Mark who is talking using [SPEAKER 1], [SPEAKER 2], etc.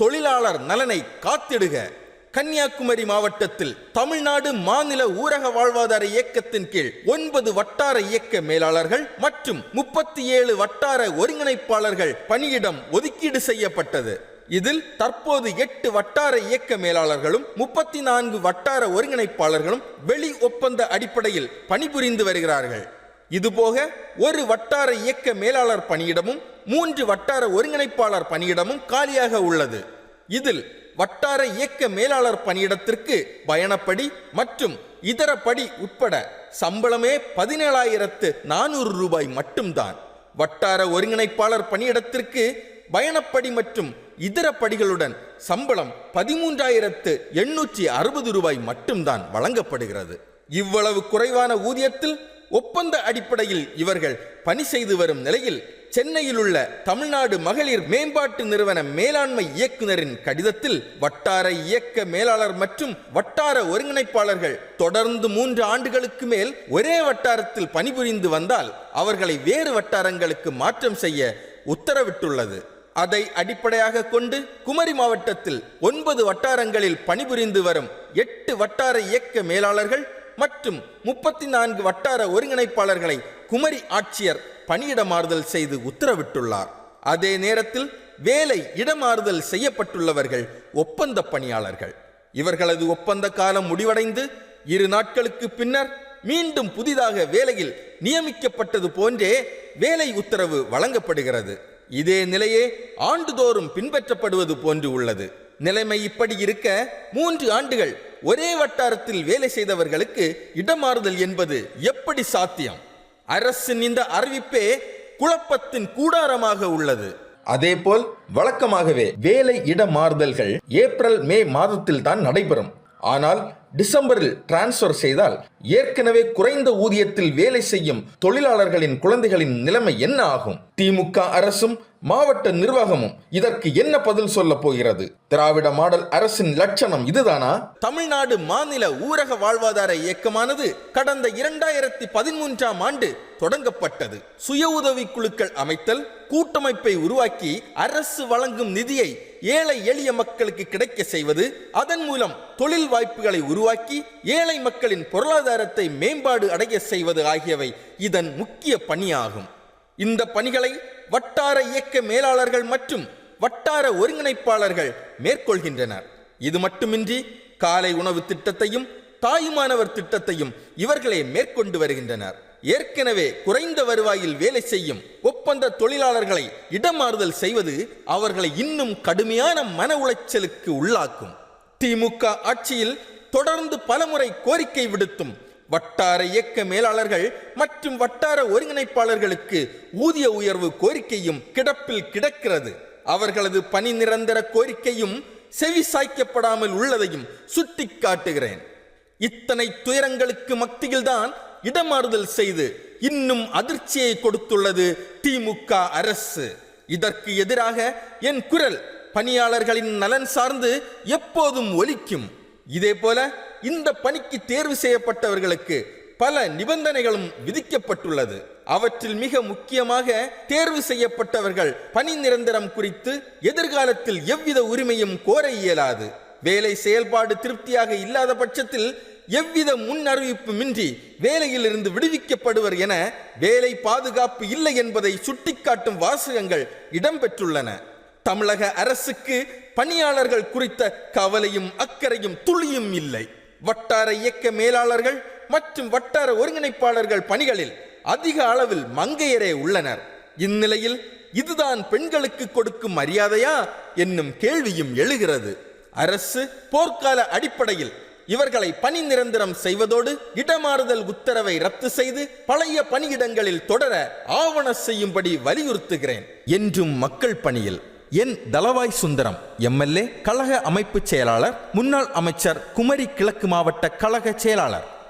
[SPEAKER 1] தொழிலாளர் நலனை காத்திடுக. கன்னியாகுமரி மாவட்டத்தில் தமிழ்நாடு மாநில ஊரக வாழ்வாதார இயக்கத்தின் கீழ் ஒன்பது வட்டார இயக்க மேலாளர்கள் மற்றும் முப்பத்தி ஏழு வட்டார ஒருங்கிணைப்பாளர்கள் பணியிடம் ஒதுக்கீடு செய்யப்பட்டது. இதில் தற்போது எட்டு வட்டார இயக்க மேலாளர்களும் முப்பத்தி நான்கு வட்டார ஒருங்கிணைப்பாளர்களும் வெளி ஒப்பந்த அடிப்படையில் பணிபுரிந்து வருகிறார்கள். இதுபோக ஒரு வட்டார இயக்க மேலாளர் பணியிடமும் மூன்று வட்டார ஒருங்கிணைப்பாளர் பணியிடமும் காலியாக உள்ளது. இதில் வட்டார இயக்க மேலாளர் பணியிடத்திற்கு பயணப்படி மற்றும் இதர படி உட்பட சம்பளமே பதினேழாயிரத்து நானூறு ரூபாய் மட்டும்தான். வட்டார ஒருங்கிணைப்பாளர் பணியிடத்திற்கு பயணப்படி மற்றும் இதர படிகளுடன் சம்பளம் பதிமூன்றாயிரத்து எண்ணூற்றி அறுபது ரூபாய் மட்டும்தான் வழங்கப்படுகிறது. இவ்வளவு குறைவான ஊதியத்தில் ஒப்பந்த அடிப்படையில் இவர்கள் பணி செய்து வரும் நிலையில் சென்னையில் உள்ள தமிழ்நாடு மகளிர் மேம்பாட்டு நிறுவன மேலாண்மை இயக்குனரின் கடிதத்தில் வட்டார இயக்க மேலாளர் மற்றும் வட்டார ஒருங்கிணைப்பாளர்கள் தொடர்ந்து மூன்று ஆண்டுகளுக்கு மேல் ஒரே வட்டாரத்தில் பணிபுரிந்து வந்தால் அவர்களை வேறு வட்டாரங்களுக்கு மாற்றம் செய்ய உத்தரவிட்டுள்ளது. அதை அடிப்படையாக கொண்டு குமரி மாவட்டத்தில் ஒன்பது வட்டாரங்களில் பணிபுரிந்து வரும் எட்டு வட்டார இயக்க மேலாளர்கள் மற்றும் முப்பத்தி நான்கு வட்டார ஒருங்கிணைப்பாளர்களை குமரி ஆட்சியர் பணியிடமாறுதல் செய்து உத்தரவிட்டுள்ளார். அதே நேரத்தில் வேலை இடமாறுதல் செய்யப்பட்டுள்ளவர்கள் ஒப்பந்த பணியாளர்கள். இவர்களது ஒப்பந்த காலம் முடிவடைந்து இரு நாட்களுக்கு பின்னர் மீண்டும் புதிதாக வேலையில் நியமிக்கப்பட்டது போன்றே வேலை உத்தரவு வழங்கப்படுகிறது. இதே நிலையே ஆண்டுதோறும் பின்பற்றப்படுவது போன்று உள்ளது. நிலைமை இப்படி இருக்க மூன்று ஆண்டுகள் ஒரே வட்டாரத்தில் வேலை செய்தவர்களுக்கு இடமாறுதல் என்பது எப்படி சாத்தியம்? அரசின் இந்த அறிவிப்பே குழப்பத்தின் கூடாரமாக உள்ளது. அதேபோல் வழக்கமாகவே வேலை இட மாறுதல்கள் ஏப்ரல் மே மாதத்தில் தான் நடைபெறும். ஆனால் டிசம்பரில் டிரான்ஸ்ஃபர் செய்தால் ஏற்கனவே குறைந்த ஊதியத்தில் வேலை செய்யும் தொழிலாளர்களின் குழந்தைகளின் நிலைமை என்ன ஆகும்? திமுக அரசும் மாவட்ட நிர்வாகமும் இதற்கு என்ன பதில் சொல்ல போகிறது? திராவிட மாடல் அரசின் லட்சணம் இதுதானா? தமிழ்நாடு மாநில ஊரக வாழ்வாதார இயக்கமானது கடந்த இரண்டாயிரத்தி பதிமூன்றாம் ஆண்டு தொடங்கப்பட்டது. சுய உதவி குழுக்கள் அமைத்தல் கூட்டமைப்பை உருவாக்கி அரசு வழங்கும் நிதியை ஏழை எளிய மக்களுக்கு கிடைக்க செய்வது அதன் மூலம் தொழில் வாய்ப்புகளை உருவாக்கி உருவாக்கி ஏழை மக்களின் பொருளாதாரத்தை மேம்பாடு அடைய செய்வது ஆகியவை இதன் முக்கிய பணியாகும். இந்த பணிகளை வட்டார இயக்க மேலாளர்கள் மற்றும் வட்டார ஒருங்கிணைப்பாளர்கள் மேற்கொள்கின்றனர். இது மட்டுமின்றி காலை உணவு திட்டத்தையும் தாயுமானவர் திட்டத்தையும் இவர்களே மேற்கொண்டு வருகின்றனர். ஏற்கனவே குறைந்த வருவாயில் வேலை செய்யும் ஒப்பந்த தொழிலாளர்களை இடமாறுதல் செய்வது அவர்களை இன்னும் கடுமையான மன உளைச்சலுக்கு உள்ளாக்கும். திமுக ஆட்சியில் தொடர்ந்து பலமுறை கோரிக்கை விடுத்தும் வட்டார இயக்க மேலாளர்கள் மற்றும் வட்டார ஒருங்கிணைப்பாளர்களுக்கு ஊதிய உயர்வு கோரிக்கையும் கிடப்பில் கிடக்கிறது. அவர்களது பணி நிரந்தர கோரிக்கையும் செவி சாய்க்கப்படாமல் உள்ளதையும் சுட்டி காட்டுகிறேன் இத்தனை துயரங்களுக்கு மத்தியில்தான் இடமாறுதல் செய்து இன்னும் அதிர்ச்சியை கொடுத்துள்ளது திமுக அரசு. இதற்கு எதிராக என் குரல் பணியாளர்களின் நலன் சார்ந்து எப்போதும் ஒலிக்கும். இதே போல இந்த பணிக்கு தேர்வு செய்யப்பட்டவர்களுக்கு பல நிபந்தனைகளும் விதிக்கப்பட்டுள்ளது. அவற்றில் மிக முக்கியமாக தேர்வு செய்யப்பட்டவர்கள் பணி நிரந்தரம் குறித்து எதிர்காலத்தில் எவ்வித உரிமையும் கோர இயலாது. வேலை செயல்பாடு திருப்தியாக இல்லாத பட்சத்தில் எவ்வித முன் அறிவிப்புமின்றி வேலையிலிருந்து விடுவிக்கப்படுவர் என வேலை பாதுகாப்பு இல்லை என்பதை சுட்டிக்காட்டும் வாசகங்கள் இடம்பெற்றுள்ளன. தமிழக அரசுக்கு பணியாளர்கள் குறித்த கவலையும் அக்கறையும் துளியும் இல்லை. வட்டார இயக்க மேலாளர்கள் மற்றும் வட்டார ஒருங்கிணைப்பாளர்கள் பணிகளில் அதிக அளவில் மங்கையரே உள்ளனர். இந்நிலையில் இதுதான் பெண்களுக்கு கொடுக்கும் மரியாதையா என்னும் கேள்வியும் எழுகிறது. அரசு போர்க்கால அடிப்படையில் இவர்களை பணி நிரந்தரம் செய்வதோடு இடமாறுதல் உத்தரவை ரத்து செய்து பழைய பணியிடங்களில் தொடர ஆவண செய்யும்படி வலியுறுத்துகிறேன். என்றும் மக்கள் பணியில் என் தலவாய் சுந்தரம் எம்எல்ஏ கழக அமைப்பு செயலாளர் முன்னாள் அமைச்சர் குமரி கிழக்கு மாவட்ட கழக செயலாளர்.